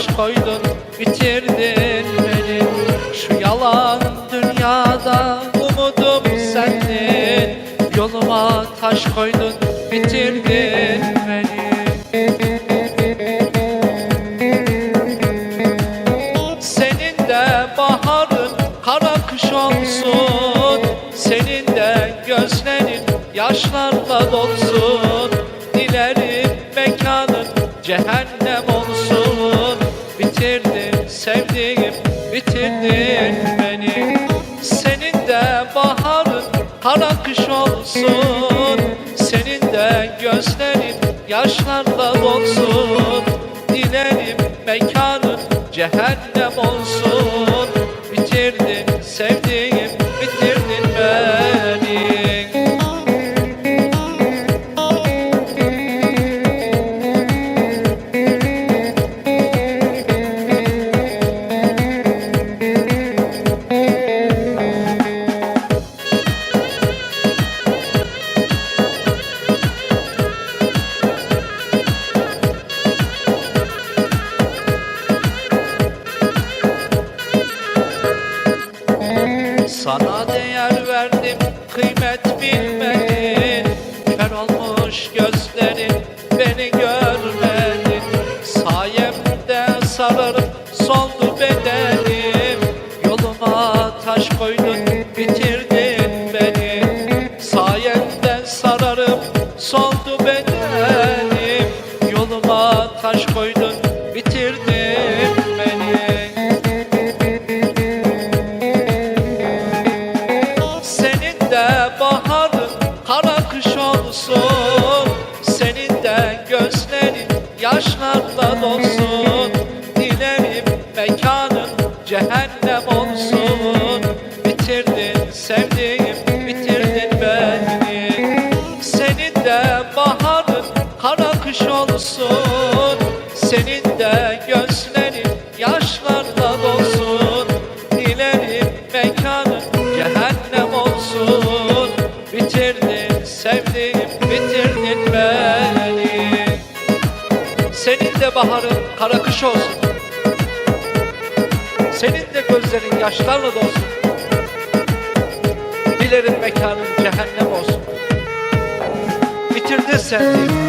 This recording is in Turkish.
Taş koydun bitirdin beni. Şu yalan dünyadan umudum sendin Yoluma taş koydun bitirdin beni. Senin de baharın kara kış olsun. Senin de gözlerin yaşlarla dolsun sevdiğim bitirdin beni. Senin de baharın kara kış olsun. Senin de gözlerin yaşlarla dolsun. Dilerim mekanın cehennem olsun Sana değer verdim kıymet bilmedin. Kör olmuş gözlerin beni görmedin Sayemde sararıp soldu bedenim. Yoluma taş koydun bitirdin beni. Sayende sararıp soldu bedenim kış olsun Senin de gözlerin yaşlarla dolsun. Dilerim mekanın cehennem olsun. Bitirdin sevdiğim bitirdin beni Senin de baharın kara kış olsun. Senin de gözlerin Senin de baharın kara kış olsun. Senin de gözlerin yaşlarla dolsun. Dilerim mekanın cehennem olsun. Bitirdin sevdiğim